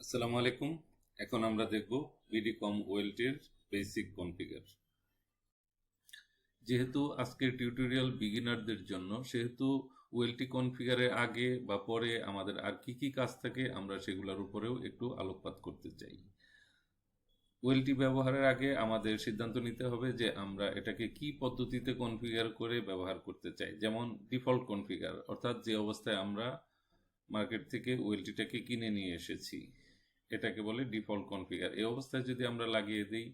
আসসালামু আলাইকুম। এখন আমরা দেখব বিডিকম ওয়েলটির বেসিক কনফিগার যেহেতু আজকের টিউটোরিয়াল বিগিনারদের জন্য, সেহেতু ওয়েলটি কনফিগারের আগে বা পরে আমাদের আর কি কি কাজ থাকে, আমরা সেগুলোর উপরেও একটু আলোকপাত করতে চাই। ওয়েলটি ব্যবহারের আগে আমাদের সিদ্ধান্ত নিতে হবে যে আমরা এটাকে কি পদ্ধতিতে কনফিগার করে ব্যবহার করতে চাই। যেমন ডিফল্ট কনফিগার অর্থাৎ যে অবস্থায় আমরা মার্কেট থেকে ওয়েলটিটাকে কিনে নিয়ে এসেছি। এটাকে বলে ডিফল্ট কনফিগার। এই অবস্থায় যদি আমরা লাগিয়ে দিই,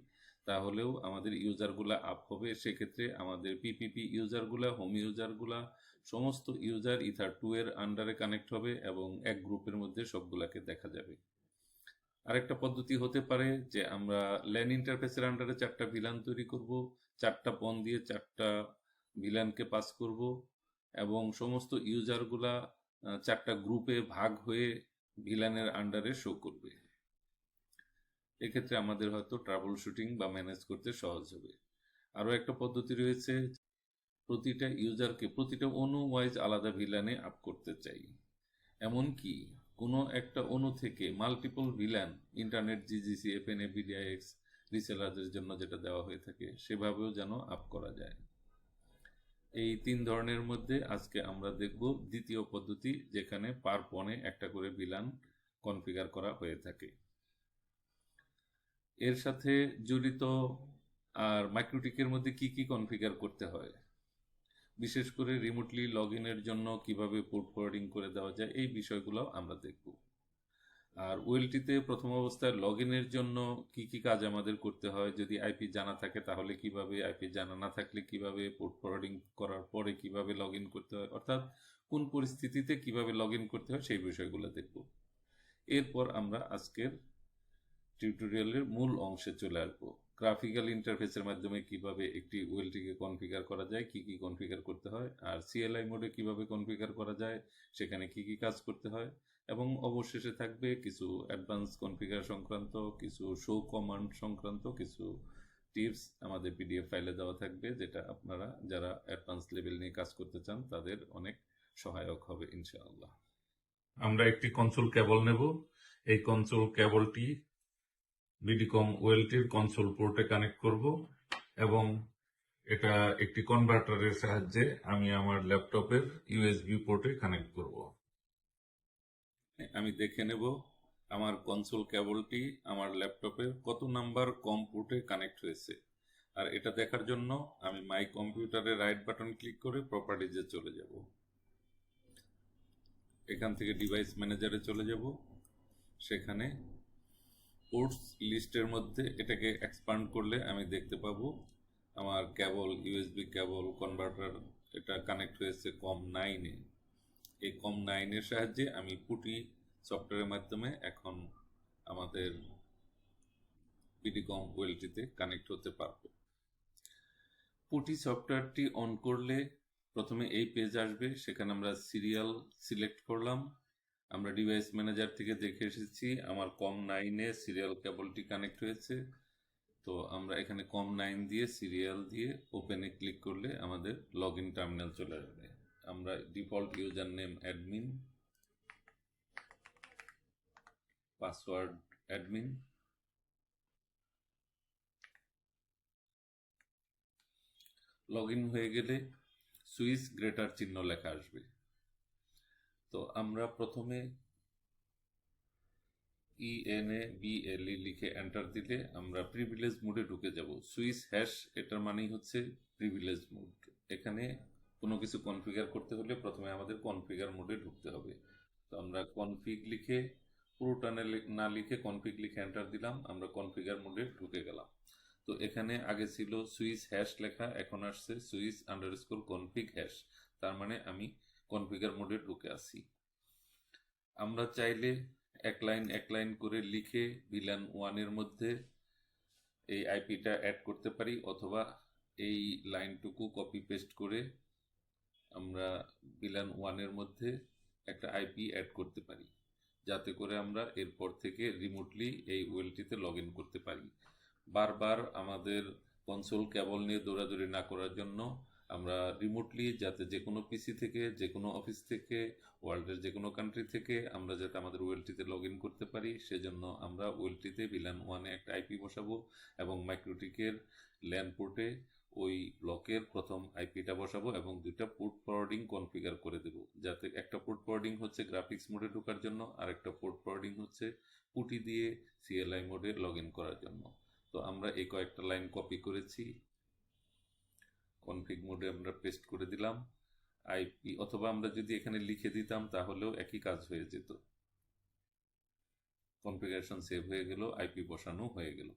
তাহলেও আমাদের ইউজারগুলা আপ হবে। সেক্ষেত্রে আমাদের পিপিপি ইউজারগুলা, হোম ইউজারগুলা, সমস্ত ইউজার ইথার টু এর আন্ডারে কানেক্ট হবে এবং এক গ্রুপের মধ্যে সবগুলাকে দেখা যাবে। আরেকটা পদ্ধতি হতে পারে যে আমরা ল্যান ইন্টারফেসের আন্ডারে চারটা ভিলান তৈরি করব, চারটা পন দিয়ে চারটা ভিলানকে পাস করব এবং সমস্ত ইউজারগুলা চারটা গ্রুপে ভাগ হয়ে ভিলানের আন্ডারে শো করবে। এক্ষেত্রে আমাদের হয়তো ট্রাবল শুটিং বা ম্যানেজ করতে সহজ হবে। আরও একটা পদ্ধতি রয়েছে, প্রতিটা ইউজারকে প্রতিটা অনু ওয়াইজ আলাদা ভিলানে আপ করতে চাই। এমনকি কোনো একটা অনু থেকে multiple VLAN internet GGC FNA BDIX রিসেলারদের জন্য যেটা দেওয়া হয়ে থাকে, সেভাবেও যেন আপ করা যায়। এই তিন ধরনের মধ্যে আজকে আমরা দেখব দ্বিতীয় পদ্ধতি, যেখানে পার পনে একটা করে ভিলান কনফিগার করা হয়ে থাকে। এর সাথে জড়িত আর মাইক্রোটিকের মধ্যে কি কি কনফিগার করতে হয়? বিশেষ করে রিমোটলি লগ ইনের জন্য কীভাবে পোর্ট ফরওয়ার্ডিং করে দেওয়া যায়, এই বিষয়গুলো আমরা দেখব। আর ওয়েলটিতে প্রথম অবস্থায় লগ ইনের জন্য কি কি কাজ আমাদের করতে হয়, যদি আইপি জানা থাকে তাহলে কীভাবে, আইপি জানা না থাকলে কীভাবে, পোর্ট ফরওয়ার্ডিং করার পরে কীভাবে লগ ইন করতে হয়, অর্থাৎ কোন পরিস্থিতিতে কীভাবে লগ ইন করতে হয় সেই বিষয়গুলো দেখব। এরপর আমরা আজকের টিউটোরিয়ালের মূল অংশে চলে আসব। গ্রাফিক্যাল ইন্টারফেসের মাধ্যমে কীভাবে একটি ওয়েলটিকে কনফিগার করা যায়, কি কি কনফিগার করতে হয়, আর সিএলআই মোডে কীভাবে কনফিগার করা যায়, সেখানে কি কি কাজ করতে হয়, এবং অবশেষে থাকবে কিছু অ্যাডভান্স কনফিগার সংক্রান্ত, কিছু শো কমান্ড সংক্রান্ত কিছু টিপস আমাদের পিডিএফ ফাইলে দেওয়া থাকবে, যেটা আপনারা যারা অ্যাডভান্স লেভেল নিয়ে কাজ করতে চান, তাদের অনেক সহায়ক হবে, ইনশাআল্লাহ। আমরা একটি কনসোল কেবল নেব। এই কনসোল কেবলটি বিডিকম ওয়েলটির কনসোল পোর্টে কানেক্ট করব এবং এটা একটি কনভার্টারের সাহায্যে আমি আমার ল্যাপটপের ইউএসবি পোর্টে কানেক্ট করব। আমি দেখে নেব আমার কনসোল কেবলটি আমার ল্যাপটপের কত নাম্বার কম পোর্টে কানেক্ট হয়েছে। আর এটা দেখার জন্য আমি মাই কম্পিউটারে রাইট বাটন ক্লিক করে প্রপার্টিজে চলে যাব। এখান থেকে ডিভাইস ম্যানেজারে চলে যাব। সেখানে পোর্টস লিস্টের মধ্যে এটাকে এক্সপান্ড করলে আমি দেখতে পাবো। আমার কেবল ইউএসবি কেবল কনভার্টার এটা কানেক্ট হয়েছে কম নাইনে এই কম নাইনের সাহায্যে আমি পুটি সফটওয়্যারের মাধ্যমে এখন আমাদের পিডিকম ওয়েলটিতে কানেক্ট হতে পারব। পুটি সফটওয়্যারটি অন করলে প্রথমে এই পেজ আসবে, সেখানে আমরা সিরিয়াল সিলেক্ট করলাম। আমরা ডিভাইস ম্যানেজার থেকে দেখে এসেছি, আমার কম নাইনে সিরিয়াল কেবলটি কানেক্ট হয়েছে। তো আমরা এখানে কম নাইন দিয়ে সিরিয়াল দিয়ে ওপেনে ক্লিক করলে আমাদের লগ ইন টার্মিনাল চলে আসবে। আমরা default user name admin password admin log in হয়ে গেলে সুইচ গ্রেটার চিহ্ন লেখা আসবে। তো আমরা প্রথমে ই এন বি এল লিখে এন্টার দিলে আমরা প্রিভিলেজ মোডে ঢুকে যাব। সুইচ হ্যাশ এটার মানেই হচ্ছে প্রিভিলেজ মোড এখানে কোনো কিছু কনফিগার করতে হলে প্রথমে আমাদের কনফিগার মোডে ঢুকতে হবে। তো আমরা কনফিগ লিখে, পুরোটা না লিখে কনফিগ লিখে এন্টার দিলাম, আমরা কনফিগার মোডে ঢুকে গেলাম। তো এখানে আগে ছিল সুইচ হ্যাশ লেখা, এখন আসছে সুইচ আন্ডারস্কোর কনফিগ হ্যাশ তার মানে আমি কনফিগার মোডে ঢুকে আসি। আমরা চাইলে এক লাইন এক লাইন করে লিখে ভিলান ওয়ানের মধ্যে এই আইপিটা অ্যাড করতে পারি, অথবা এই লাইনটুকু কপি পেস্ট করে আমরা ভিলান ওয়ানের মধ্যে একটা আইপি অ্যাড করতে পারি, যাতে করে আমরা এরপর থেকে রিমোটলি এই ওয়েলটিতে লগ ইন করতে পারি। বারবার আমাদের কনসোল কেবল নিয়ে দৌড়াদৌড়ি না করার জন্য আমরা রিমোটলি যাতে যে কোনো পিসি থেকে যে কোনো অফিস থেকে ওয়ার্ল্ডের যে কোনো কান্ট্রি থেকে আমরা যাতে আমাদের ওয়েলটিতে লগ ইন করতে পারি, সেজন্য আমরা ওয়েলটিতে বিলান ওয়ানে একটা আইপি বসাবো এবং মাইক্রোটিকের ল্যান্ড পোর্টে ওই ব্লকের প্রথম আইপিটা বসাবো এবং দুইটা পোর্ট ফরওয়ার্ডিং কনফিগার করে দেব। যাতে একটা পোর্ট ফরওয়ার্ডিং হচ্ছে গ্রাফিক্স মোডে ঢোকার জন্য, আর একটা পোর্ট ফরওয়ার্ডিং হচ্ছে পুটি দিয়ে সিএলআই মোডে লগ ইন করার জন্য। তো আমরা এই কয়েকটা লাইন কপি করেছি। কনফিগ মোডে আমরা পেস্ট করে দিলাম আইপি অথবা আমরা যদি এখানে লিখে দিতাম তাহলেও একই কাজ হয়ে যেত। কনফিগারেশন সেভ হয়ে গেল আইপি বসানো হয়ে গেল।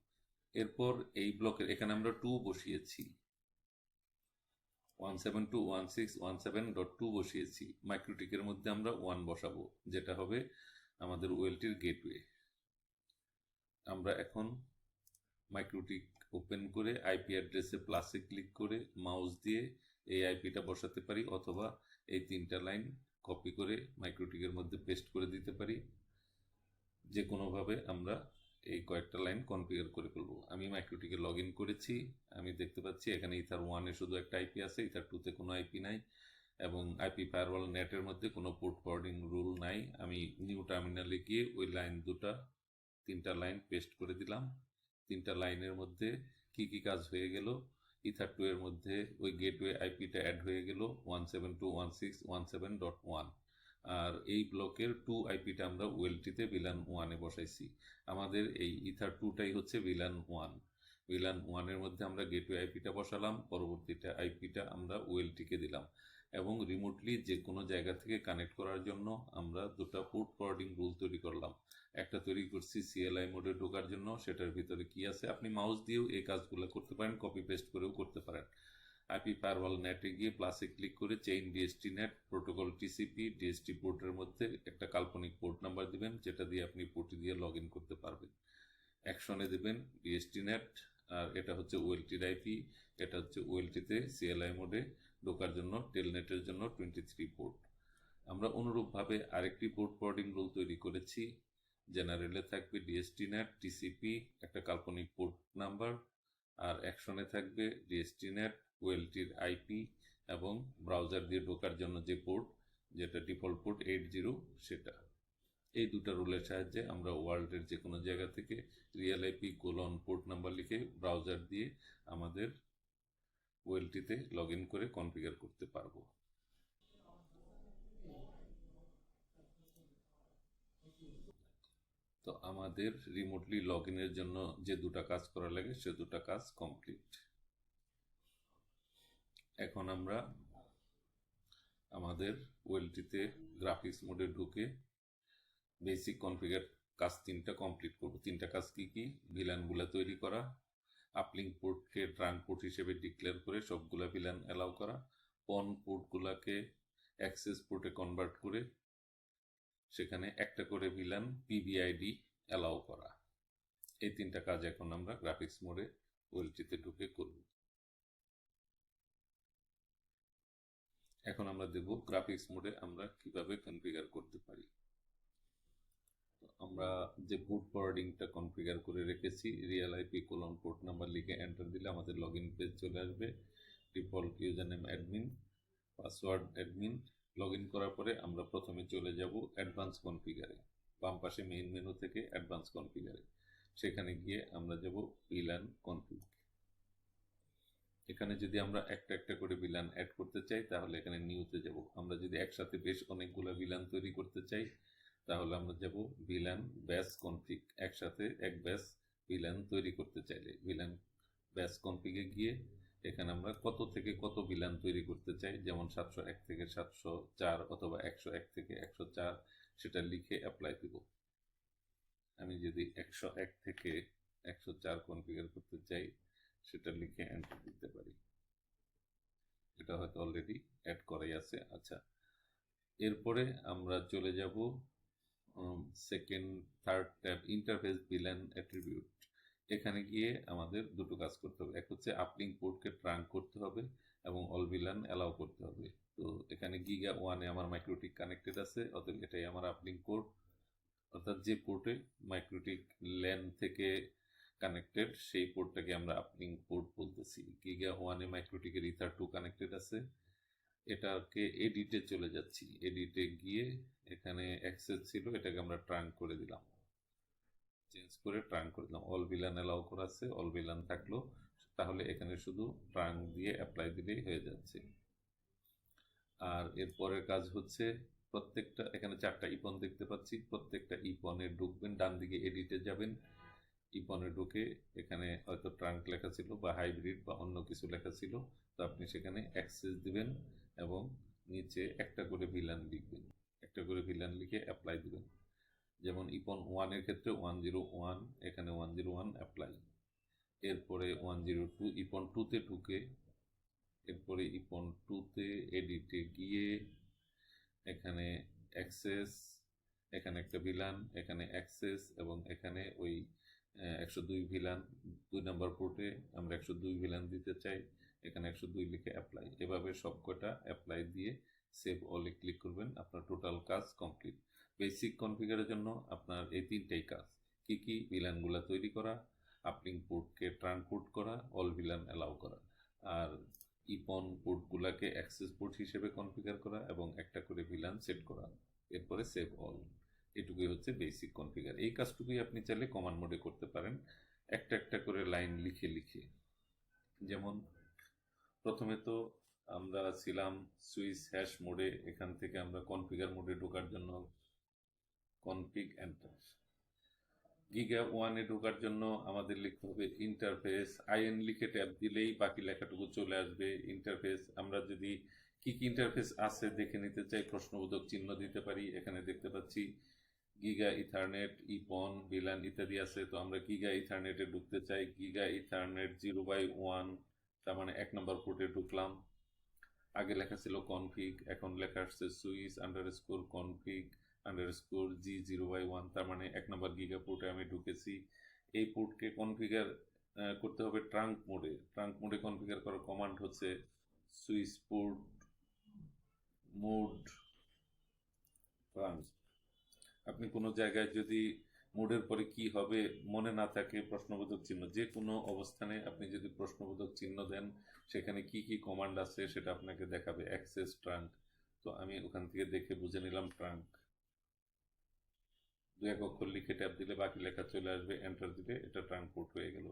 এরপর এই ব্লকের এখানে আমরা টু বসিয়েছি। One seven two one six one seven dot two বসিয়েছি। মাইক্রোটিকের মধ্যে আমরা ওয়ান বসাবো, যেটা হবে আমাদের ওয়েলটির গেটওয়ে আমরা এখন মাইক্রোটিক ওপেন করে আইপি অ্যাড্রেসে প্লাসে ক্লিক করে মাউস দিয়ে এই আইপিটা বসাতে পারি অথবা এই তিনটা লাইন কপি করে মাইক্রোটিকের মধ্যে পেস্ট করে দিতে পারি। যে কোনোভাবে আমরা এই কয়েকটা লাইন কনফিগার করে ফেলব। আমি মাইক্রোটিকে লগ ইন করেছি, আমি দেখতে পাচ্ছি এখানে ইথার ওয়ানে শুধু একটা আইপি আছে ইথার টুতে কোনো আইপি নাই এবং আইপি ফায়ারওয়াল নেটের মধ্যে কোনো পোর্ট ফরওয়ার্ডিং রুল নাই। আমি নিউ টার্মিনালে গিয়ে ওই লাইন দুটা, তিনটা লাইন পেস্ট করে দিলাম। তিনটা লাইনের মধ্যে কি কি কাজ হয়ে গেল। ইথার টু এর মধ্যে ওই গেটওয়ে আইপিটা অ্যাড হয়ে গেল one seven two one six one seven dot one আর এই ব্লকের টু আইপিটা আমরা ওয়েলটিতে ভিলান ওয়ানে বসাইছি। আমাদের এই ইথার টুটাই হচ্ছে ভিলান ওয়ান ভিলান ওয়ানের মধ্যে আমরা গেটওয়ে আইপিটা বসালাম, পরবর্তীটা আইপিটা আমরা ওয়েলটিকে দিলাম। এবং রিমোটলি যে কোনো জায়গা থেকে কানেক্ট করার জন্য আমরা দুটো পোর্ট ফরওয়ার্ডিং রুল তৈরি করলাম। একটা তৈরি করছি সিএলআই মোডে ঢোকার জন্য, সেটার ভিতরে কি আছে? আপনি মাউস দিয়েও এই কাজগুলো করতে পারেন কপি পেস্ট করেও করতে পারেন। আইপি ফায়ারওয়াল নেটে গিয়ে প্লাসে ক্লিক করে chain DST net protocol TCP DST পোর্টের মধ্যে একটা কাল্পনিক পোর্ট নাম্বার দিবেন, যেটা দিয়ে আপনি পোর্ট দিয়ে লগ করতে পারবেন। অ্যাকশনে দিবেন ডিএসটি নেট আর এটা হচ্ছে ওয়েলটির আইপি এটা হচ্ছে ওয়েলটিতে সিএলআই মোডে ঢোকার জন্য টেলনেটের জন্য টোয়েন্টি থ্রি পোর্ট আমরা অনুরূপভাবে আরেকটি পোর্ট ফরওয়ার্ডিং রুল তৈরি করেছি। জেনারেলে থাকবে ডিএসটি নেট টিসিপি একটা কাল্পনিক পোর্ট নাম্বার আর অ্যাকশনে থাকবে ডিএসটি নেট ওয়েলটির আইপি এবং ব্রাউজার দিয়ে ঢোকার জন্য যে পোর্ট যেটা ডিফল্ট পোর্ট এইট জিরো সেটা। এই দুটো রুলের সাহায্যে আমরা ওয়ার্ল্ডের যে কোনো জায়গা থেকে real IP colon port number লিখে ব্রাউজার দিয়ে আমাদের ওয়েলটিতে লগ করে কনফিগার করতে পারব। তো আমাদের রিমোটলি লগ ইনের জন্য যে দুটা কাজ করা লাগে, সে দুটা কাজ কমপ্লিট এখন আমরা আমাদের ওয়েলটিতে গ্রাফিক্স মোডে ঢুকে বেসিক কনফিগার কাজ তিনটা কমপ্লিট করব। তিনটা কাজ কি কি? ভিলানগুলা তৈরি করা আপলিং পোর্টকে ট্রাঙ্ক পোর্ট হিসেবে ডিক্লেয়ার করে সবগুলা ভিলান অ্যালাউ করা পন পোর্টগুলাকে অ্যাক্সেস পোর্টে কনভার্ট করে সেখানে একটা করে ভিলান পিবিআইডি অ্যালাউ করা। এই তিনটা কাজ এখন আমরা গ্রাফিক্স মোডে ওয়েলটিতে ঢুকে করব। এখন আমরা দেখব গ্রাফিক্স মোডে আমরা কীভাবে কনফিগার করতে পারি। আমরা যে বুট ফরওয়ার্ডিংটা কনফিগার করে রেখেছি real IP colon port number লিখে এন্টার দিলে আমাদের লগ ইন পেজ চলে আসবে। Default user name admin password admin log in করার পরে আমরা প্রথমে চলে যাব অ্যাডভান্স কনফিগারে বাম পাশে মেইন মেনু থেকে অ্যাডভান্স কনফিগারে সেখানে গিয়ে আমরা যাব ভিলান কনফিগ এখানে যদি আমরা একটা একটা করে ভিলান অ্যাড করতে চাই, তাহলে এখানে নিউতে যাব। আমরা যদি একসাথে বেশ অনেকগুলো ভিলান তৈরি করতে চাই, তাহলে আমরা যাব ভিলান ব্যাস কনফিগ একসাথে এক ব্যাস ভিলান তৈরি করতে চাইলে। ভিলান ব্যাস কনফিগে গিয়ে এখানে আমরা কত থেকে কত বিলান তৈরি করতে চাই? যেমন সাতশো এক থেকে সাতশো চার অথবা একশো এক থেকে একশো চার সেটা লিখে অ্যাপ্লাই দেব। আমি যদি একশো এক থেকে একশো চার কনফিগার করতে চাই, সেটা লিখে এন্টার দিতে পারি। এটা হয়তো অলরেডি অ্যাড করাই আছে। আচ্ছা এরপরে আমরা চলে যাব second third tab interface VLAN attribute এখানে গিয়ে আমাদের দুটো কাজ করতে হবে। এক হচ্ছে আপলিং পোর্টকে ট্রাঙ্ক করতে হবে এবং অল ভিলান অ্যালাউ করতে হবে। তো এখানে গিগা ওয়ানে আমার মাইক্রোটিক কানেক্টেড আছে, অতএব এটাই আমার আপলিং পোর্ট অর্থাৎ যে পোর্টে মাইক্রোটিক ল্যান থেকে কানেক্টেড সেই পোর্টটাকে আমরা আপলিং পোর্ট বলতেছি। গিগা ওয়ানে মাইক্রোটিকের ইথার টু কানেক্টেড আছে। এটাকে এডিটে চলে যাচ্ছি। এডিটে গিয়ে এখানে অ্যাক্সেস ছিল, এটাকে আমরা ট্রাঙ্ক করে দিলাম। চেঞ্জ করে ট্রাঙ্ক করে দিলাম। অল বিলান অ্যালাউ করা আছে অল বিলান থাকল। তাহলে এখানে শুধু ট্রাঙ্ক দিয়ে অ্যাপ্লাই দিলেই হয়ে যাচ্ছে। আর এরপরের কাজ হচ্ছে প্রত্যেকটা, এখানে চারটা ইপন দেখতে পাচ্ছি। প্রত্যেকটা ইপনে ঢুকবেন, ডান দিকে এডিটে যাবেন। ইপনে ঢুকে এখানে হয়তো ট্রাঙ্ক লেখা ছিল বা হাইব্রিড বা অন্য কিছু লেখা ছিল। তো আপনি সেখানে অ্যাক্সেস দিবেন এবং নিচে একটা করে ভিলান লিখবেন। একটা করে ভিলান লিখে অ্যাপ্লাই দিবেন। যেমন ইপন ওয়ানের ক্ষেত্রে ওয়ান জিরো ওয়ান এখানে ওয়ান জিরো ওয়ান অ্যাপ্লাই এরপরে ওয়ান জিরো টু ইপন টুতে ঢুকে, এরপরে ইপন টুতে এডিটে গিয়ে, এখানে অ্যাক্সেস এখানে একটা ভিলান এখানে অ্যাক্সেস এবং এখানে ওই একশো দুই ভিলান দুই নাম্বার পোর্টে আমরা একশো দুই ভিলান দিতে চাই, এখানে একশো দুই লিখে অ্যাপ্লাই এভাবে সবকটা অ্যাপ্লাই দিয়ে সেভ অলে ক্লিক করবেন, আপনার টোটাল কাজ কমপ্লিট বেসিক কনফিগারের জন্য আপনার এই তিনটাই কাজ। কি কি ভিলানগুলো তৈরি করা আপলিং পোর্টকে ট্রান্সপোর্ট করা অল ভিলান অ্যালাউ করা। আর ইপন পোর্টগুলোকে অ্যাক্সেস পোর্ট হিসেবে কনফিগার করা এবং একটা করে ভিলান সেট করা, এরপরে সেভ অল এটুকুই হচ্ছে বেসিক কনফিগার এই কাজটুকুই আপনি চাইলে কমান্ড মোডে করতে পারেন। একটা একটা করে লাইন লিখে লিখে। যেমন প্রথমে তো আমরা ছিলাম সুইচ হ্যাশ মোডে এখান থেকে আমরা কনফিগার মোডে ঢোকার জন্য কনফিগ এন্টার গিগা ওয়ানে ঢোকার জন্য আমাদের লিখতে হবে ইন্টারফেস আইএন লিখে ট্যাব দিলেই বাকি লেখাটুকু চলে আসবে। ইন্টারফেস আমরা যদি কি কি ইন্টারফেস আছে দেখে নিতে চাই, প্রশ্নবোধক চিহ্ন দিতে পারি। এখানে দেখতে পাচ্ছি গিগা ইথারনেট ইপন বিলান ইত্যাদি আছে। তো আমরা গিগা ইথারনেটে ঢুকতে চাই। Giga ethernet zero by one তার মানে এক নম্বর পোর্টে ঢুকলাম। আগে লেখা ছিল কনফিগ এখন লেখা আসছে switch underscore config underscore G zero by one তার মানে এক নম্বর গিগা পোর্টে আমি ঢুকেছি। এই পোর্টকে কনফিগার করতে হবে ট্রাঙ্ক মোডে ট্রাঙ্ক মোডে কনফিগার করার কমান্ড হচ্ছে সুইচ পোর্ট মোড ট্রাঙ্ক আপনি কোনো জায়গায় যদি মোডের পরে কি হবে, মনে না থাকে, প্রশ্নবোধক চিহ্ন, যে কোনো অবস্থানে আপনি যদি প্রশ্নবোধক চিহ্ন দেন, সেখানে কি কি কমান্ড আছে সেটা আপনাকে দেখাবে অ্যাক্সেস ট্রাঙ্ক তো আমি ওখান থেকে দেখে বুঝে নিলাম ট্রাঙ্ক দু এক অক্ষর লিখে ট্যাপ দিলে বাকি লেখা চলে আসবে এন্টার দিলে এটা ট্রান্সপোর্ট হয়ে গেল।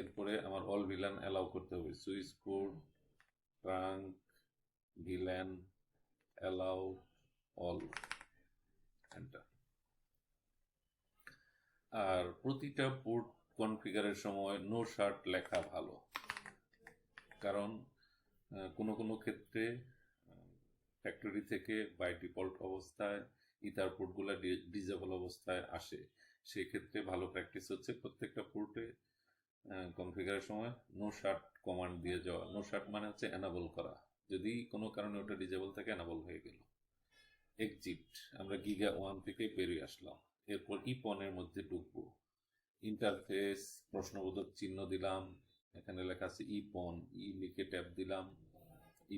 এরপরে আমার অল ভিলান অ্যালাউ করতে হবে। Switch code trunk VLAN allow all enter আর প্রতিটা পোর্ট কনফিগারের সময় নো শার্ট লেখা ভালো। কারণ কোনো কোনো ক্ষেত্রে ফ্যাক্টরি থেকে বাই ডিফল্ট অবস্থায় ইথার পোর্টগুলো ডিজেবল অবস্থায় আসে। সেই ক্ষেত্রে ভালো প্র্যাকটিস হচ্ছে প্রত্যেকটা পোর্টে কনফিগারের সময় নো শার্ট কমান্ড দিয়ে যাওয়া। নো শার্ট মানে হচ্ছে অ্যানাবল করা। যদি কোনো কারণে ওটা ডিজেবল থাকে অ্যানাবল হয়ে গেল। এক্সিট আমরা গিগা ওয়ান থেকে বেরিয়ে আসলাম। এরপর ইপনের মধ্যে ঢুকবো। ইন্টারফেস প্রশ্নবোধক চিহ্ন দিলাম। এখানে লেখা আছে ইপন ই লিখে ট্যাপ দিলাম।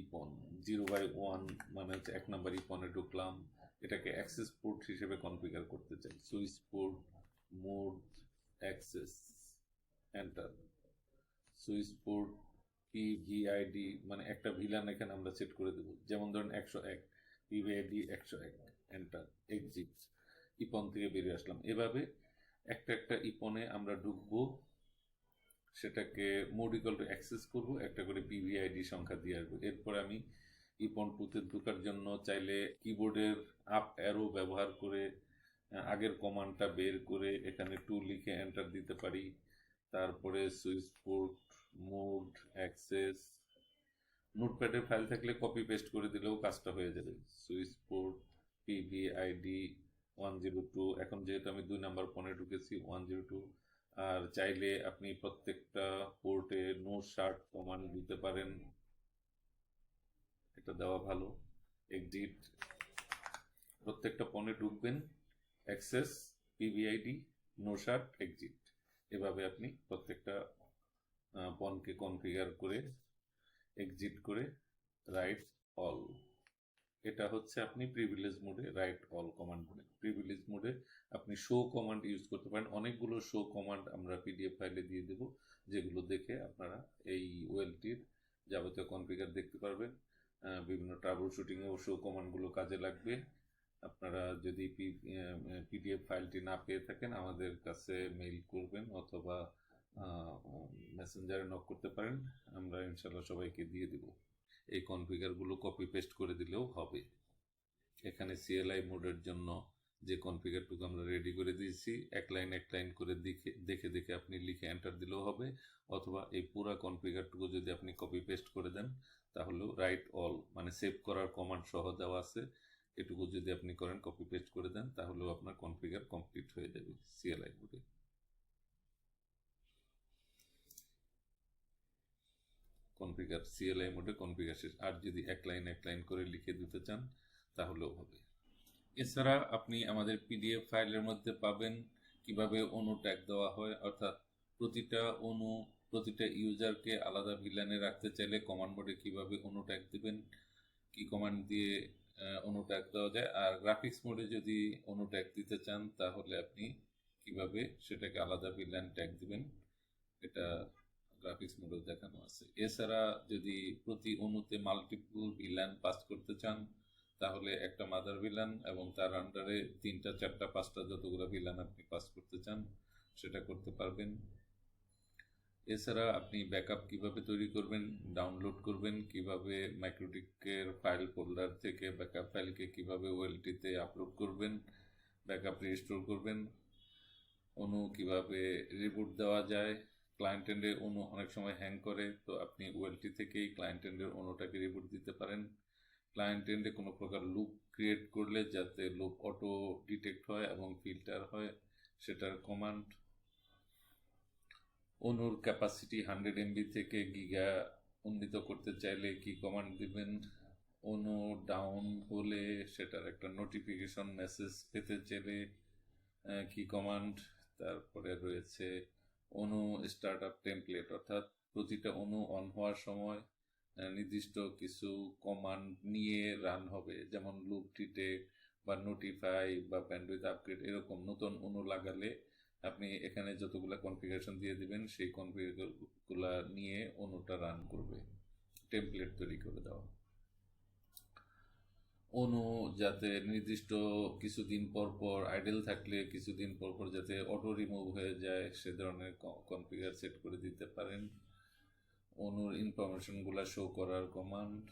ইপন জিরো বাই ওয়ান মানে হচ্ছে এক নম্বর ইপনে ঢুকলাম। এটাকে অ্যাক্সেস পোর্ট হিসেবে কনফিগার করতে চাই। Switch port, mode, access, enter. Switch port P VID মানে একটা ভিলান এখানে আমরা সেট করে দেবো। যেমন ধরুন একশো এক পিভিআইডি একশো এক, এন্টার, এক্সিট। ইপন থেকে বেরিয়ে আসলাম। এভাবে একটা একটা ইপনে আমরা ঢুকবো। সেটাকে মোড ইকাল টু অ্যাক্সেস করব। একটা করে পিভিআইডি সংখ্যা দিয়ে আসব। এরপরে আমি ইপন টুতে ঢোকার জন্য চাইলে কিবোর্ডের আপ অ্যারো ব্যবহার করে আগের কমান্ডটা বের করে এখানে টু লিখে এন্টার দিতে পারি। তারপরে সুইচ পোর্ট মোড অ্যাক্সেস নোটপ্যাডের ফাইল থাকলে কপি পেস্ট করে দিলেও কাজটা হয়ে যাবে। Switch port PVID one zero two এখন যেহেতু আমি দুই নাম্বার ফোনে ঢুকেছি ওয়ান জিরো টু আর চাইলে আপনি প্রত্যেকটা পোর্টে নো শার্ট কমান্ড দিতে পারেন। এটা দেওয়া ভালো। এক্সিট প্রত্যেকটা ফোনে ঢুকবেন, access PVID no shut exit এভাবে আপনি প্রত্যেকটা পণকে কনফিগার করে এক্সিট করে রাইট অল। এটা হচ্ছে আপনি প্রিভিলেজ মোডে রাইট অল কমান্ড মোডে প্রিভিলেজ মোডে আপনি শো কমান্ড ইউজ করতে পারেন। অনেকগুলো শো কমান্ড আমরা পিডিএফ ফাইলে দিয়ে দেব, যেগুলো দেখে আপনারা এই ওয়েলটির যাবতীয় কনফিগার দেখতে পারবেন। বিভিন্ন ট্রাবল শুটিংয়েও শো কমান্ডগুলো কাজে লাগবে। আপনারা যদি পিডিএফ ফাইলটি না পেয়ে থাকেন, আমাদের কাছে মেইল করবেন অথবা মেসেঞ্জারে নক করতে পারেন। আমরা ইনশাল্লাহ সবাইকে দিয়ে দিব। এই কনফিগারগুলো কপি পেস্ট করে দিলেও হবে। এখানে সিএলআই মোডের জন্য যে কনফিগারটুকু আমরা রেডি করে দিয়েছি, এক লাইন এক লাইন করে দেখে দেখে দেখে আপনি লিখে এন্টার দিলেও হবে। অথবা এই পুরো কনফিগারটুকু যদি আপনি কপি পেস্ট করে দেন তাহলেও রাইট অল মানে সেভ করার কমান্ড সহ দেওয়া আছে। এটুকু যদি আপনি করেন কপি পেস্ট করে দেন, তাহলেও আপনার কনফিগার কমপ্লিট হয়ে যাবে সিএলআই মোডে কনফিগার সিএলআই মোডে কনফিগার শেষ। আর যদি এক লাইন এক লাইন করে লিখে দিতে চান, তাহলেও হবে। এছাড়া আপনি আমাদের পিডিএফ ফাইলের মধ্যে পাবেন কীভাবে অনু ট্যাগ দেওয়া হয়, অর্থাৎ প্রতিটা অনু প্রতিটা ইউজারকে আলাদা ভিলানে রাখতে চাইলে কমান্ড মোডে কীভাবে অনু ট্যাগ দিবেন, কি কমান্ড দিয়ে অনু ট্যাগ দেওয়া যায়, আর গ্রাফিক্স মোডে যদি অনু ট্যাগ দিতে চান, তাহলে আপনি কীভাবে সেটাকে আলাদা ভিলান ট্যাগ দিবেন, এটা গ্রাফিক্স মোডেও দেখানো আছে। এছাড়া যদি প্রতি অণুতে মাল্টিপল ভিলান পাস করতে চান, তাহলে একটা মাদার ভিলান এবং তার আন্ডারে তিনটা, চারটা, পাঁচটা যতগুলো ভিলান আপনি পাস করতে চান, সেটা করতে পারবেন। এছাড়া আপনি ব্যাকআপ কীভাবে তৈরি করবেন ডাউনলোড করবেন, কীভাবে মাইক্রোটিকের ফাইল ফোল্ডার থেকে ব্যাকআপ ফাইলকে কীভাবে ওয়েলটিতে আপলোড করবেন ব্যাকআপ রিস্টোর করবেন, অনু কীভাবে রিবুট দেওয়া যায় ক্লায়েন্ট এন্ডে অনু অনেক সময় হ্যাং করে, তো আপনি ওয়েলটি থেকেই ক্লায়েন্ট এন্ডের অনুটাকে রিবুট দিতে পারেন। ক্লায়েন্ট এন্ডে কোনো প্রকার লুপ ক্রিয়েট করলে যাতে লুপ অটো ডিটেক্ট হয় এবং ফিল্টার হয়, সেটার কমান্ড অনুর ক্যাপাসিটি হান্ড্রেড এমবি থেকে গিগা উন্নীত করতে চাইলে কি কমান্ড দিবেন? অনু ডাউন হলে সেটার একটা নোটিফিকেশন মেসেজ পেতে চাইলে কি কমান্ড তারপরে রয়েছে অনু স্টার্ট আপ টেমপ্লেট অর্থাৎ প্রতিটা অনু অন হওয়ার সময় নির্দিষ্ট কিছু কমান্ড নিয়ে রান হবে, যেমন লুপ ডিটেক্ট বা নোটিফাই বা ব্যান্ডউইথ আপগ্রেড এরকম নতুন অনু লাগালে আপনি এখানে যতগুলা কনফিগারেশন দিয়ে দিবেন, সেই কনফিগারগুলা নিয়ে অনুটা রান করবে। টেমপ্লেট তৈরি করে দেওয়া। অনু যাতে নির্দিষ্ট কিছুদিন পর পর আইডেল থাকলে, কিছুদিন পর পর যাতে অটো রিমুভ হয়ে যায়, সে ধরনের কনফিগার সেট করে দিতে পারেন। অনুর ইনফরমেশনগুলো শো করার কমান্ড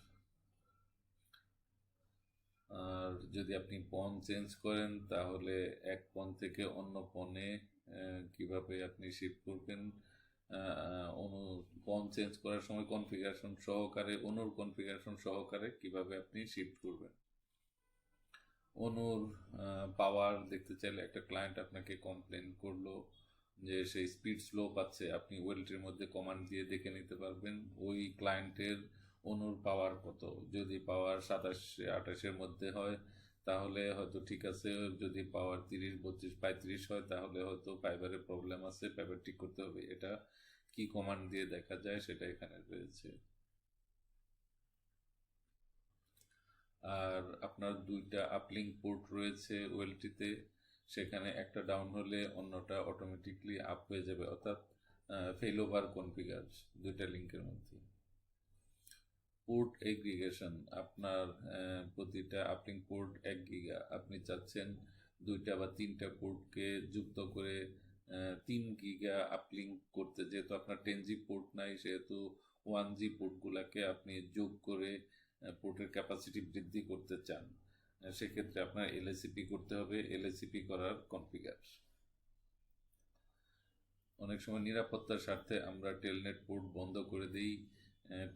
আর যদি আপনি পন চেঞ্জ করেন, তাহলে এক পন থেকে অন্য পনে কীভাবে আপনি শিফট করবেন? অনু পন চেঞ্জ করার সময় কনফিগারেশন সহকারে, অনুর কনফিগারেশন সহকারে কীভাবে আপনি শিফট করবেন? অনুর পাওয়ার দেখতে চাইলে একটা ক্লায়েন্ট আপনাকে কমপ্লেন করল যে সেই স্পিড স্লো পাচ্ছে। আপনি ওয়েলটির মধ্যে কমান্ড দিয়ে দেখে নিতে পারবেন, ওই ক্লায়েন্টের অনুর পাওয়ার কত? যদি পাওয়ার সাতাশ, আঠাশের মধ্যে হয় তাহলে হয়তো ঠিক আছে, যদি পাওয়ার তিরিশ, বত্রিশ, পঁয়ত্রিশ হয়, তাহলে হয়তো ফাইবারের প্রবলেম আছে ফাইবার ঠিক করতে হবে। এটা কি কমান্ড দিয়ে দেখা যায় সেটা এখানে রয়েছে। আর আপনার দুইটা আপলিঙ্ক পোর্ট রয়েছে ওয়েলটিতে, সেখানে একটা ডাউন হলে অন্যটা অটোমেটিকলি আপ হয়ে যাবে, অর্থাৎ ফেল ওভার কনফিগার দুইটা লিঙ্কের মধ্যে। পোর্ট এগ্রিগেশন, আপনার প্রতিটা আপলিঙ্ক পোর্ট এক গিগা, আপনি চাচ্ছেন দুইটা বা তিনটা পোর্টকে যুক্ত করে তিন গিগা আপলিঙ্ক করতে। যেহেতু আপনার টেন জি পোর্ট নাই, সেহেতু ওয়ান জি পোর্টগুলোকে আপনি যোগ করে পোর্টের ক্যাপাসিটি বৃদ্ধি করতে চান সেক্ষেত্রে আপনার এলএসিপি করতে হবে এলএসিপি করার কনফিগার। অনেক সময় নিরাপত্তার স্বার্থে আমরা টেলনেট পোর্ট বন্ধ করে দিই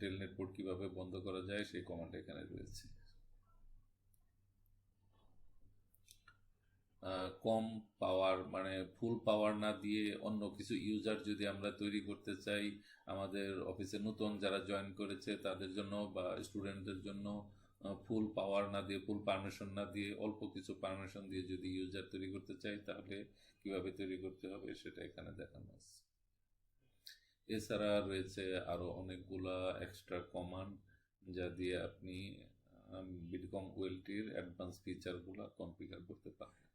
টেলনেট পোর্ট কীভাবে বন্ধ করা যায় সেই কমান্ড এখানে রয়েছে। কম পাওয়ার মানে ফুল পাওয়ার না দিয়ে অন্য কিছু ইউজার যদি আমরা তৈরি করতে চাই, আমাদের অফিসে নতুন যারা জয়েন করেছে তাদের জন্য বা স্টুডেন্টদের জন্য ফুল পাওয়ার না দিয়ে ফুল পারমিশন না দিয়ে, অল্প কিছু পারমিশন দিয়ে যদি ইউজার তৈরি করতে চাই তাহলে কীভাবে তৈরি করতে হবে সেটা এখানে দেখানো আছে। এছাড়া রয়েছে আরও অনেকগুলা এক্সট্রা কমান্ড যা দিয়ে আপনি বিডিকম ওয়েলটির অ্যাডভান্স ফিচারগুলো কনফিগার করতে পারবেন।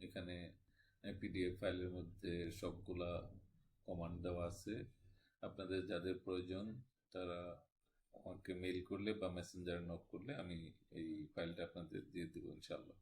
এখানে পিডিএফ ফাইলের মধ্যে সবগুলা কমান্ড দেওয়া আছে। আপনাদের যাদের প্রয়োজন, তারা আমাকে মেইল করলে বা মেসেঞ্জারে নক করলে আমি এই ফাইলটা আপনাদের দিয়ে দেবো ইনশাল্লাহ